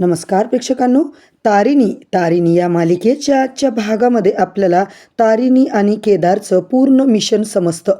नमस्कार प्रेक्षकांनो तारिणी तारिणी या मालिकेच्या आजच्या भागामध्ये आपल्याला तारिणी आणि केदारचं पूर्ण मिशन समजतं.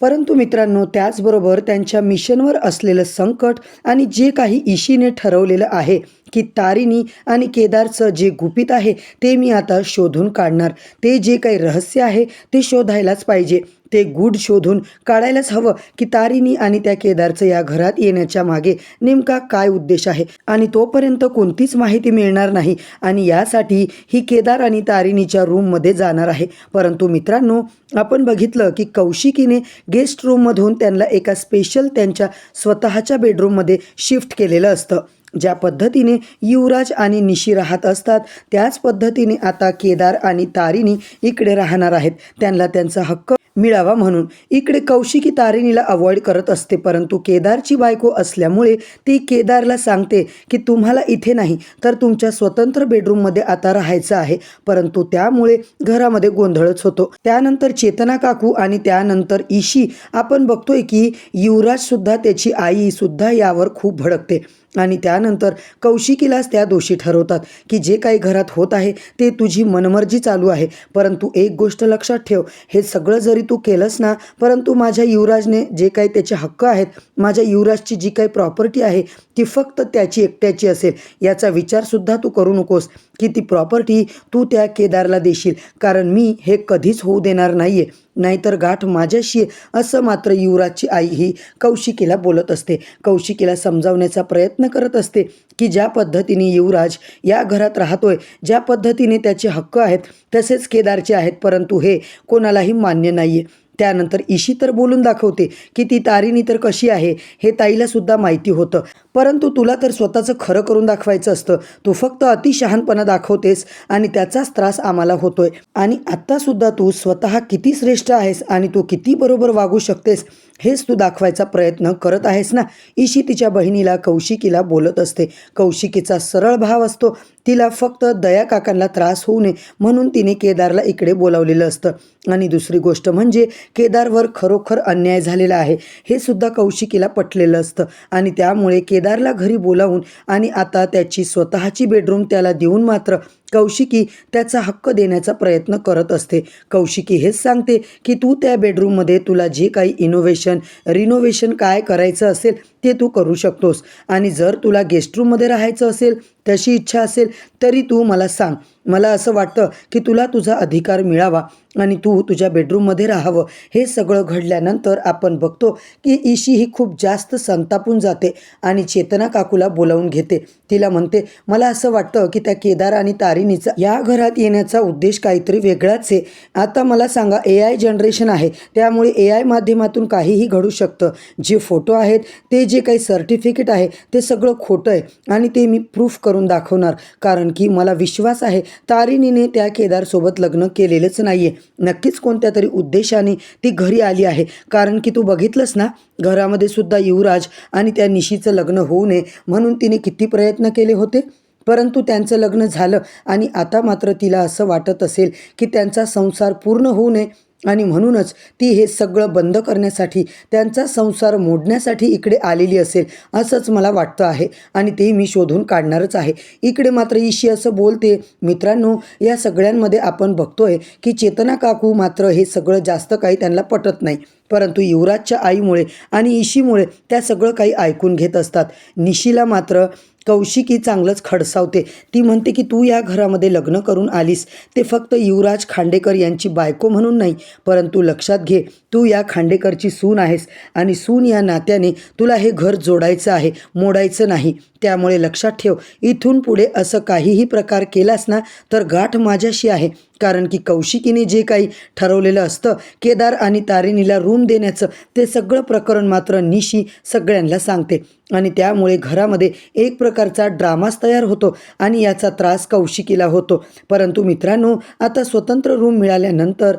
परंतु मित्रांनो त्याचबरोबर त्यांच्या मिशनवर असलेलं संकट आणि जे काही ईशीने ठरवलेलं आहे की तारिणी आणि केदारचं जे गुपित आहे ते मी आता शोधून काढणार. ते जे काही रहस्य आहे ते शोधायलाच पाहिजे. ते गूढ शोधून काढायलाच हवं की तारिणी आणि त्या केदारचं या घरात येण्याच्या मागे नेमका काय उद्देश आहे आणि तोपर्यंत कोणतीच माहिती मिळणार नाही आणि यासाठी ही केदार आणि तारिणीच्या रूममध्ये जाणार आहे. परंतु मित्रांनो आपण बघितलं की कौशिकीने गेस्ट रूममधून त्यांना एका स्पेशल त्यांच्या स्वतःच्या बेडरूममध्ये शिफ्ट केलेलं असतं. ज्या पद्धतीने युवराज आणि निशी राहत असतात त्याच पद्धतीने आता केदार आणि तारिणी इकडे राहणार आहेत. त्यांना त्यांचा हक्क मिळावा म्हणून इकडे कौशिकी तारिणीला अवॉइड करत असते परंतु केदारची बायको असल्यामुळे ती केदारला सांगते की तुम्हाला इथे नाही तर तुमच्या स्वतंत्र बेडरूममध्ये आता राहायचं आहे. परंतु त्यामुळे घरामध्ये गोंधळच होतो. त्यानंतर चेतना काकू आणि त्यानंतर ईशी. आपण बघतोय की युवराज सुद्धा त्याची आई सुद्धा यावर खूप भडकते. आणि त्यानंतर कौशिकीलाच त्या दोषी ठरवतात की जे काही घरात होत आहे ते तुझी मनमर्जी चालू आहे. परंतु एक गोष्ट लक्षात ठेव हे सगळं जरी तू केलंस ना परंतु माझ्या युवराजने जे काही त्याचे हक्क आहेत माझ्या युवराजची जी काही प्रॉपर्टी आहे ती फक्त त्याची एकट्याची असेल. याचा विचारसुद्धा तू करू नकोस. की ती प्रॉपर्टी तू त्या केदारला देशील? कारण मी हे कधीच होऊ देणार नाही आहे नाहीतर गाठ माझ्याशी असं मात्र युवराजची आई ही कौशिकीला बोलत असते. कौशिकीला समजावण्याचा प्रयत्न करत असते की ज्या पद्धतीने युवराज या घरात राहतोय ज्या पद्धतीने त्याचे हक्क आहेत तसेच केदारचे आहेत. परंतु हे कोणालाही मान्य नाही आहे त्यानंतर इशी तर बोलून दाखवते की ती तारिणी तर कशी आहे हे ताईला सुद्धा माहिती होतं. परंतु तुला तर स्वतःचं खरं करून दाखवायचं असतं. तू फक्त अतिशहानपणा दाखवतेस आणि त्याचाच त्रास आम्हाला होतोय. आणि आत्तासुद्धा तू स्वतः किती श्रेष्ठ आहेस आणि तू किती बरोबर वागू शकतेस हेच तू दाखवायचा प्रयत्न करत आहेस ना? ईशी तिच्या बहिणीला कौशिकीला बोलत असते. कौशिकीचा सरळ भाव असतो. तिला फक्त दया काकांना त्रास होऊ नये म्हणून तिने केदारला इकडे बोलावलेलं असतं. आणि दुसरी गोष्ट म्हणजे केदारवर खरोखर अन्याय झालेला आहे. हे सुद्धा कौशिकीला पटलेलं असतं. आणि त्यामुळे केदारला घरी बोलावून आणि आता त्याची स्वतःची बेडरूम त्याला देऊन मात्र कौशिकी त्याचा हक्क देण्याचा प्रयत्न करत असते. कौशिकी हेच सांगते की तू त्या बेडरूममध्ये तुला जे काही इनोव्हेशन रिनोव्हेशन काय करायचं असेल ते तू करू शकतोस. आणि जर तुला गेस्ट रूममध्ये राहायचं असेल तशी इच्छा असेल तरी तू मला सांग. मला असं वाटतं की तुला तुझा अधिकार मिळावा आणि तू तुझ्या बेडरूममध्ये राहावं. हे सगळं घडल्यानंतर आपण बघतो की ईशी ही खूप जास्त संतापून जाते आणि चेतना काकूला बोलावून घेते. तिला म्हणते मला असं वाटतं की त्या केदार आणि तारिणीचा या घरात येण्याचा उद्देश काहीतरी वेगळाच आहे. आता मला सांगा ए आय जनरेशन आहे. त्यामुळे ए आय माध्यमातून काहीही घडू शकतं. जे फोटो आहेत ते जे काही सर्टिफिकेट आहे ते सगळं खोटं आहे आणि ते मी प्रूफ करून दाखवणार. कारण की मला विश्वास आहे तारिणीने त्या केदारसोबत लग्न केलेलंच नाही आहे नक्कीच कोणत्या तरी उद्देशाने ती घरी आली आहे. कारण की तू बघितलंस ना घरामध्ये सुद्धा युवराज आणि त्या निशीचं लग्न होऊ नये म्हणून तिने किती प्रयत्न केले होते. परंतु त्यांचं लग्न झालं आणि आता मात्र तिला असं वाटत असेल की त्यांचा संसार पूर्ण होऊ नये. आणि म्हणूनच ती हे सगळं बंद करण्यासाठी त्यांचा संसार मोडण्यासाठी इकडे आलेली असेल असंच मला वाटतं आहे. आणि ते मी शोधून काढणारच आहे. इकडे मात्र ईशी असं बोलते मित्रांनो या सगळ्यांमध्ये आपण बघतोय की चेतना काकू मात्र हे सगळं जास्त काही त्यांना पटत नाही. परंतु युवराजच्या आईमुळे आणि ईशीमुळे त्या सगळं काही ऐकून घेत असतात. निशीला मात्र कौशिकी चांगलंच खडसावते. ती म्हणते की तू या घरामध्ये लग्न करून आलीस. ते फक्त युवराज खांडेकर यांची बायको म्हणून नाही परंतु लक्षात घे तू या खांडेकरची सून आहेस आणि सून या नात्याने तुला हे घर जोडायचं आहे मोडायचं नाही. त्यामुळे लक्षात ठेव इथून पुढे असं काहीही प्रकार केलास ना तर गाठ माझ्याशी आहे. कारण की कौशिकीने जे काही ठरवलेलं असतं केदार आणि तारिणीला रूम देण्याचं ते सगळं प्रकरण मात्र निशी सगळ्यांना सांगते. आणि त्यामुळे घरामध्ये एक प्रकारचा ड्रामाच तयार होतो आणि याचा त्रास कौशिकीला होतो. परंतु मित्रांनो आता स्वतंत्र रूम मिळाल्यानंतर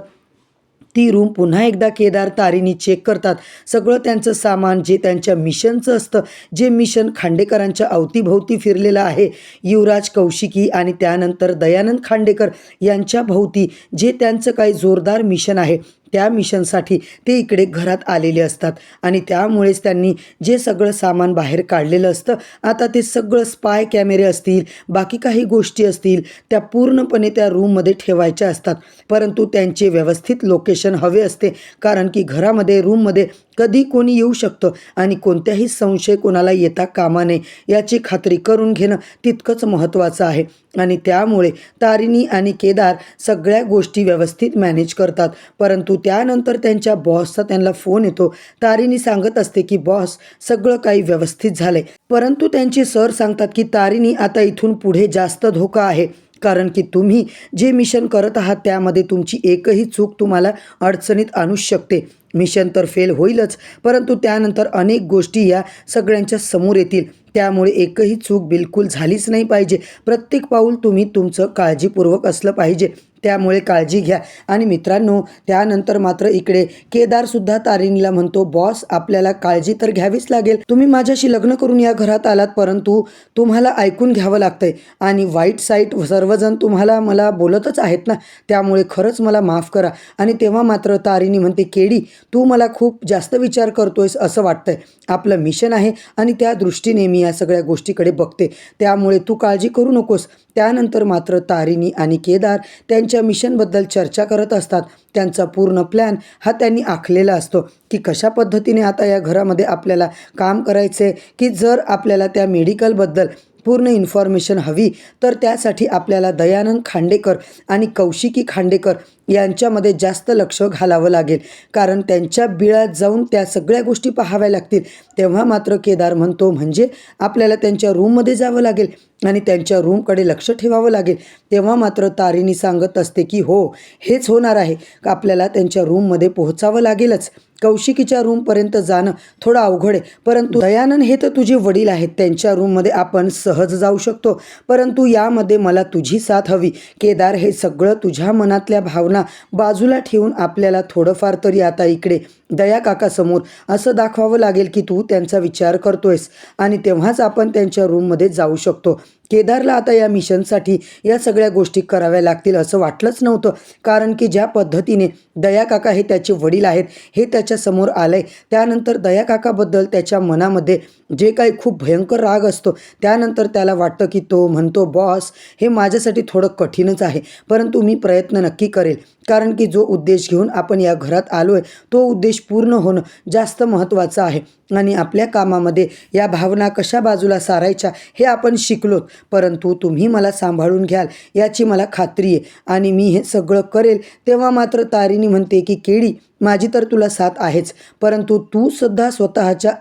ती रूम पुन्हा एकदा केदार तारिणी चेक करतात. सगळं त्यांचं सामान जे त्यांच्या मिशनचं असतं जे मिशन खांडेकरांच्या अवतीभोवती फिरलेलं आहे युवराज कौशिकी आणि त्यानंतर दयानंद खांडेकर यांच्या भोवती जे त्यांचं काही जोरदार मिशन आहे त्या मिशनसाठी ते इकडे घरात आलेले असतात. आणि त्यामुळेच त्यांनी जे सगळं सामान बाहेर काढलेलं असतं आता ते सगळं स्पाय कॅमेरे असतील बाकी काही गोष्टी असतील त्या पूर्णपणे त्या रूममध्ये ठेवायच्या असतात. परंतु त्यांचे व्यवस्थित लोकेशन हवे असते कारण की घरामध्ये रूममध्ये कधी कोणी येऊ शकतं आणि कोणत्याही संशय कोणाला येता कामा नये याची खात्री करून घेणं तितकंच महत्त्वाचं आहे. आणि त्यामुळे तारिणी आणि केदार सगळ्या गोष्टी व्यवस्थित मॅनेज करतात. परंतु त्यानंतर त्यांच्या बॉसचा त्यांना फोन येतो. तारिणी सांगत असते की बॉस सगळं काही व्यवस्थित झालंय. परंतु त्यांचे सर सांगतात की तारिणी आता इथून पुढे जास्त धोका आहे. कारण की तुम्ही जे मिशन करत आहात त्यामध्ये तुमची एकही चूक तुम्हाला अडचणीत आणू शकते. मिशन तर फेल होईलच परंतु त्यानंतर अनेक गोष्टी या सगळ्यांच्या समोर येतील. त्यामुळे एकही चूक बिलकुल झालीच नाही पाहिजे. प्रत्येक पाऊल तुम्ही तुमचं काळजीपूर्वक असलं पाहिजे. त्यामुळे काळजी घ्या. आणि मित्रांनो त्यानंतर मात्र इकडे केदारसुद्धा तारिणीला म्हणतो बॉस आपल्याला काळजी तर घ्यावीच लागेल. तुम्ही माझ्याशी लग्न करून या घरात आलात परंतु तुम्हाला ऐकून घ्यावं लागतंय. आणि वाईट साईट सर्वजण तुम्हाला मला बोलतच आहेत ना. त्यामुळे खरंच मला माफ करा. आणि तेव्हा मात्र तारिणी म्हणते केडी तू मला खूप जास्त विचार करतोयस असं वाटतंय. आपलं मिशन आहे आणि त्या दृष्टीने मी या सगळ्या गोष्टीकडे बघते. त्यामुळे तू काळजी करू नकोस. त्यानंतर मात्र तारिणी आणि केदार त्यांच्या मिशनबद्दल चर्चा करत असतात. त्यांचा पूर्ण प्लॅन हा त्यांनी आखलेला असतो की कशा पद्धतीने आता या घरामध्ये आपल्याला काम करायचे की जर आपल्याला त्या मेडिकलबद्दल पूर्ण इन्फॉर्मेशन हवी तर त्यासाठी आपल्याला दयानंद खांडेकर आणि कौशिकी खांडेकर यांच्यामध्ये जास्त लक्ष घालावं लागेल. कारण त्यांच्या बिळात जाऊन त्या सगळ्या गोष्टी पाहाव्या लागतील. तेव्हा मात्र केदार म्हणतो म्हणजे आपल्याला त्यांच्या रूममध्ये जावं लागेल आणि त्यांच्या रूमकडे लक्ष ठेवावं लागेल. तेव्हा मात्र तारिणी सांगत असते की हो हेच होणार आहे. का आपल्याला त्यांच्या रूममध्ये पोहोचावं लागेलच. कौशिकीच्या रूमपर्यंत जाणं थोडं अवघड आहे. परंतु दयानंद हे तर तुझे वडील आहेत. त्यांच्या रूममध्ये आपण सहज जाऊ शकतो. परंतु यामध्ये मला तुझी साथ हवी. केदार हे सगळं तुझ्या मनातल्या भावना बाजूला ठेवून आपल्याला थोडंफार तरी आता इकडे दया काकासमोर असं दाखवावं लागेल की तू त्यांचा विचार करतोयस. आणि तेव्हाच आपण त्यांच्या रूममध्ये जाऊ शकतो. केदारला आता या मिशनसाठी या सगळ्या गोष्टी कराव्या लागतील असं वाटलंच नव्हतं. कारण की ज्या पद्धतीने दया काका हे त्याचे वडील आहेत हे त्याच्यासमोर आलं आलंय त्यानंतर दया काकाबद्दल त्याच्या मनामध्ये जे काही खूप भयंकर राग असतो त्यानंतर त्याला वाटतं की तो म्हणतो बॉस हे माझ्यासाठी थोडं कठीणच आहे परंतु मी प्रयत्न नक्की करेल. कारण की जो उद्देश घेऊन आपण या घरात आलो आहे तो उद्देश पूर्ण होणं जास्त महत्त्वाचं आहे. आणि आपल्या कामामध्ये या भावना कशा बाजूला सारायच्या हे आपण शिकलोत. परंतु तुम्ही मला सांभाळून घ्याल याची मला खात्री आहे. आणि मी हे सगळं करेल तेव्हा मात्र तारिणी म्हणते की केळी माझी तर तुला साथ आहेच. परंतु तू सुद्धा स्वतःच्या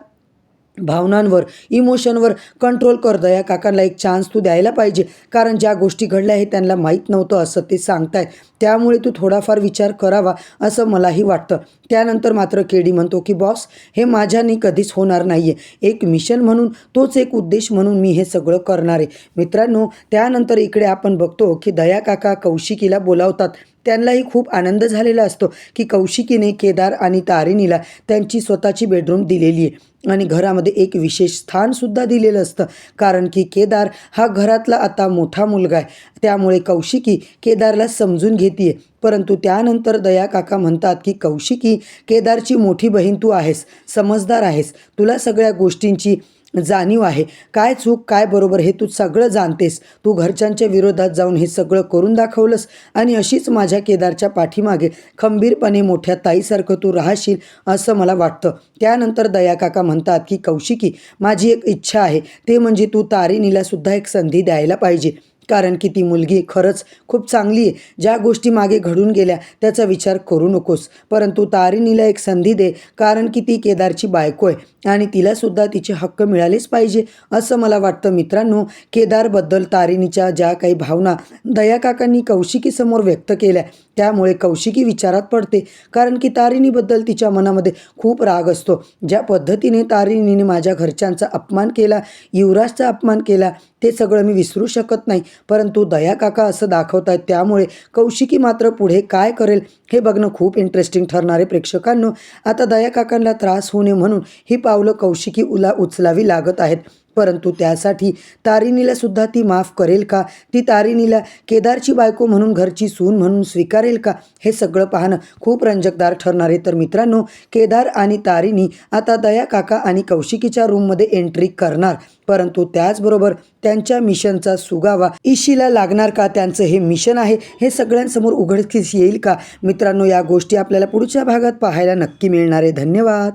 भावनांवर इमोशनवर कंट्रोल कर दया काकांना एक चान्स तू द्यायला पाहिजे. कारण ज्या गोष्टी घडल्या हे त्यांना माहीत नव्हतं असं ते सांगताय त्यामुळे तू थोडाफार विचार करावा असं मलाही वाटतं. त्यानंतर मात्र केडी म्हणतो की बॉस हे माझ्यानी कधीच होणार नाही आहे एक मिशन म्हणून तोच एक उद्देश म्हणून मी हे सगळं करणार आहे. मित्रांनो त्यानंतर इकडे आपण बघतो की दया काका कौशिकीला बोलावतात. त्यांनाही खूप आनंद झालेला असतो की कौशिकीने केदार आणि तारिणीला त्यांची स्वतःची बेडरूम दिलेली आहे. आणि घरामध्ये एक विशेष स्थानसुद्धा दिलेलं असतं. कारण की केदार हा घरातला आता मोठा मुलगा आहे. त्यामुळे कौशिकी केदारला समजून घेते परंतु त्यानंतर दया काका म्हणतात की कौशिकी केदारची मोठी बहीण तू आहेस समजदार आहेस. तुला सगळ्या गोष्टींची जाणीव आहे. काय चूक काय बरोबर हे तू सगळं जाणतेस. तू घरच्यांच्या विरोधात जाऊन हे सगळं करून दाखवलंस आणि अशीच माझ्या केदारच्या पाठीमागे खंबीरपणे मोठ्या ताईसारखं तू राहशील असं मला वाटतं. त्यानंतर दया काका म्हणतात की कौशिकी माझी एक इच्छा आहे. ते म्हणजे तू तारिणीला सुद्धा एक संधी द्यायला पाहिजे. कारण की ती मुलगी खरंच खूप चांगली आहे. ज्या गोष्टी मागे घडून गेल्या त्याचा विचार करू नकोस. परंतु तारिणीला एक संधी दे कारण की ती केदारची बायको आहे आणि तिलासुद्धा तिचे हक्क मिळालेच पाहिजे असं मला वाटतं मित्रांनो. केदारबद्दल तारिणीच्या ज्या काही भावना दया काकांनी कौशिकीसमोर व्यक्त केल्या. त्यामुळे कौशिकी विचारात पडते कारण की तारिणीबद्दल तिच्या मनामध्ये खूप राग असतो. ज्या पद्धतीने तारिणीने माझ्या घरच्यांचा अपमान केला युवराजचा अपमान केला ते सगळं मी विसरू शकत नाही. परंतु दया काका असं दाखवत आहेत त्यामुळे कौशिकी मात्र पुढे काय करेल हे बघणं खूप इंटरेस्टिंग ठरणारे प्रेक्षकांनो. आता दया काकांना त्रास होऊ नये म्हणून ही पावलं कौशिकी उला उचलावी लागत आहेत. परंतु त्यासाठी तारिणीला सुद्धा ती माफ करेल का? ती तारिणीला केदारची बायको म्हणून घरची सून म्हणून स्वीकारेल का? हे सगळं पाहणं खूप रंजकदार ठरणार आहे. तर मित्रांनो केदार आणि तारिणी आता दया काका आणि कौशिकीच्या रूममध्ये एंट्री करणार. परंतु त्याचबरोबर त्यांच्या मिशनचा सुगावा इशीला लागणार का? त्यांचं हे मिशन आहे. हे सगळ्यांसमोर उघडकीस येईल का? मित्रांनो या गोष्टी आपल्याला पुढच्या भागात पाहायला नक्की मिळणार आहे. धन्यवाद.